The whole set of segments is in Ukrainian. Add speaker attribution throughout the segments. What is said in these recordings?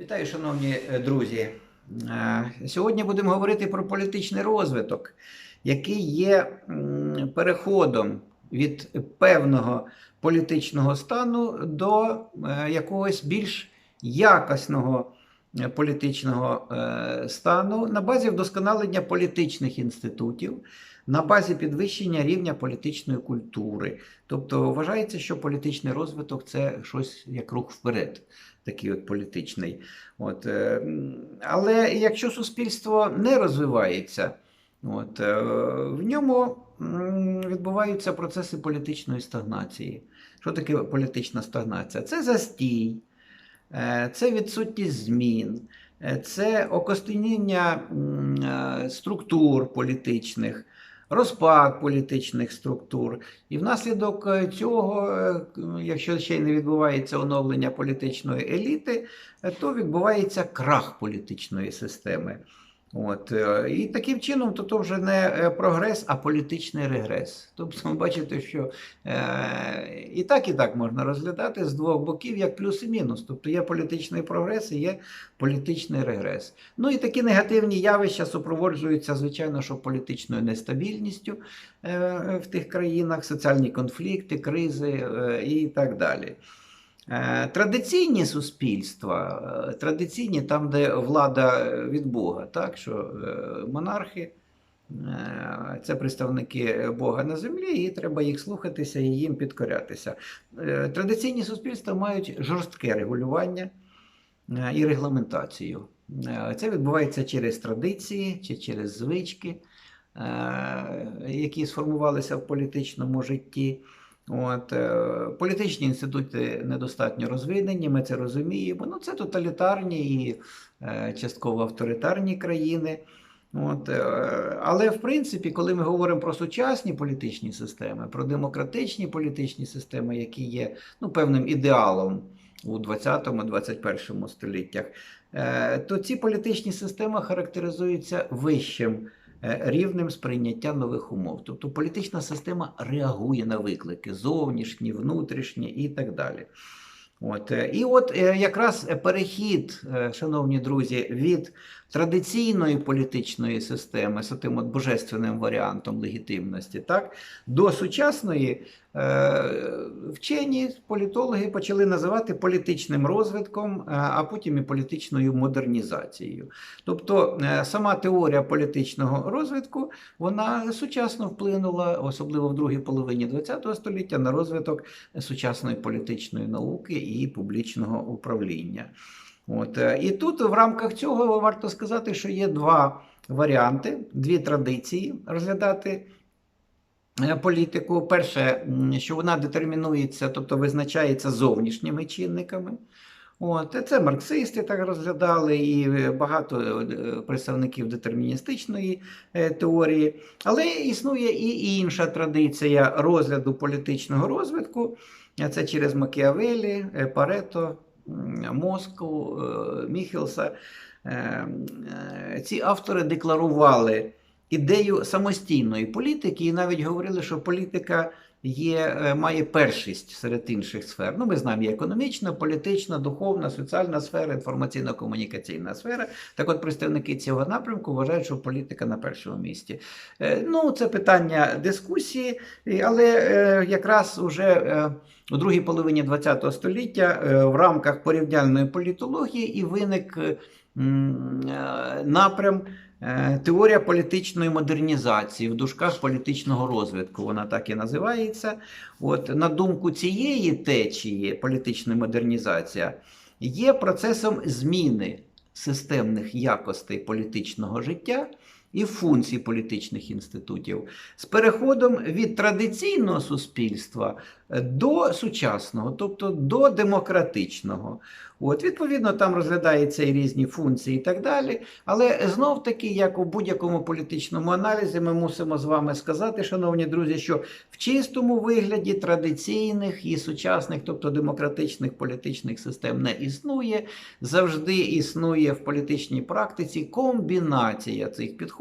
Speaker 1: Вітаю, шановні е, друзі. Е, Сьогодні будемо говорити про політичний розвиток, який є переходом від певного політичного стану до е, якогось більш якісного політичного е, стану на базі вдосконалення політичних інститутів, на базі підвищення рівня політичної культури. Тобто вважається, що політичний розвиток це щось як рух вперед, такий от політичний. От, е, але якщо суспільство не розвивається, от, е, в ньому відбуваються процеси політичної стагнації. Що таке політична стагнація? Це застій, е, це відсутність змін, е, це окостеніння е, структур політичних, розпад політичних структур. І внаслідок е, цього, е, якщо ще й не відбувається оновлення політичної еліти, е, то відбувається крах політичної системи. От, е, і таким чином, то, то вже не е, прогрес, а політичний регрес. Тобто, бачите, що е, і так, і так можна розглядати з двох боків як плюс і мінус. Тобто є політичний прогрес і є політичний регрес. Ну і такі негативні явища супроводжуються, звичайно, що політичною нестабільністю е, в тих країнах, соціальні конфлікти, кризи е, і так далі. Е, Традиційні суспільства, е, традиційні там, де влада від Бога, так що е, монархи це представники Бога на землі, і треба їх слухатися і їм підкорятися. Традиційні суспільства мають жорстке регулювання і регламентацію. Це відбувається через традиції чи через звички, які сформувалися в політичному житті. От, е, політичні інститути недостатньо розвинені, ми це розуміємо. Ну, це тоталітарні і е, частково авторитарні країни. От, е, але в принципі, коли ми говоримо про сучасні політичні системи, про демократичні політичні системи, які є ну, певним ідеалом у 20-21 століттях, то ці політичні системи характеризуються вищим рівнем сприйняття нових умов. Тобто політична система реагує на виклики зовнішні, внутрішні і так далі. От, е, і от е, якраз перехід, е, шановні друзі, від традиційної політичної системи з тим от божественним варіантом легітимності, так, до сучасної вчені політологи почали називати політичним розвитком, а потім і політичною модернізацією. Тобто сама теорія політичного розвитку вона сучасно вплинула, особливо в другій половині ХХ століття, на розвиток сучасної політичної науки і публічного управління. От. е, І тут в рамках цього варто сказати, що є два варіанти, дві традиції розглядати е, політику. Перше, що вона детермінується, тобто визначається зовнішніми чинниками. От, це марксисти так розглядали, і е, багато е, представників детерміністичної е, теорії. Але існує і інша традиція розгляду політичного розвитку. Е, Це через Макіавелі, е, Парето, Моску, е, Міхелса. Е, е, Ці автори декларували ідею самостійної політики і навіть говорили, що політика є, е, має першість серед інших сфер. Ну, ми знаємо, є економічна, політична, духовна, соціальна сфера, інформаційно-комунікаційна сфера. Так от представники цього напрямку вважають, що політика на першому місці. Е, Ну, це питання дискусії, але е, якраз уже у другій половині ХХ століття в рамках порівняльної політології і виник напрям теорія політичної модернізації в дужках політичного розвитку. Вона так і називається. От на думку цієї течії політична модернізація є процесом зміни системних якостей політичного життя і функцій політичних інститутів з переходом від традиційного суспільства е, до сучасного, тобто до демократичного. От, відповідно, там розглядаються і різні функції і так далі. Але знов таки, як у будь-якому політичному аналізі, ми мусимо з вами сказати, шановні друзі, що в чистому вигляді традиційних і сучасних, тобто демократичних політичних систем не існує. Завжди існує в політичній практиці комбінація цих підходів.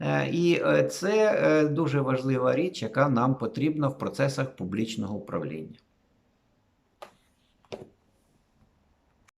Speaker 1: Е, І е, це е, дуже важлива річ, яка нам потрібна в процесах публічного управління.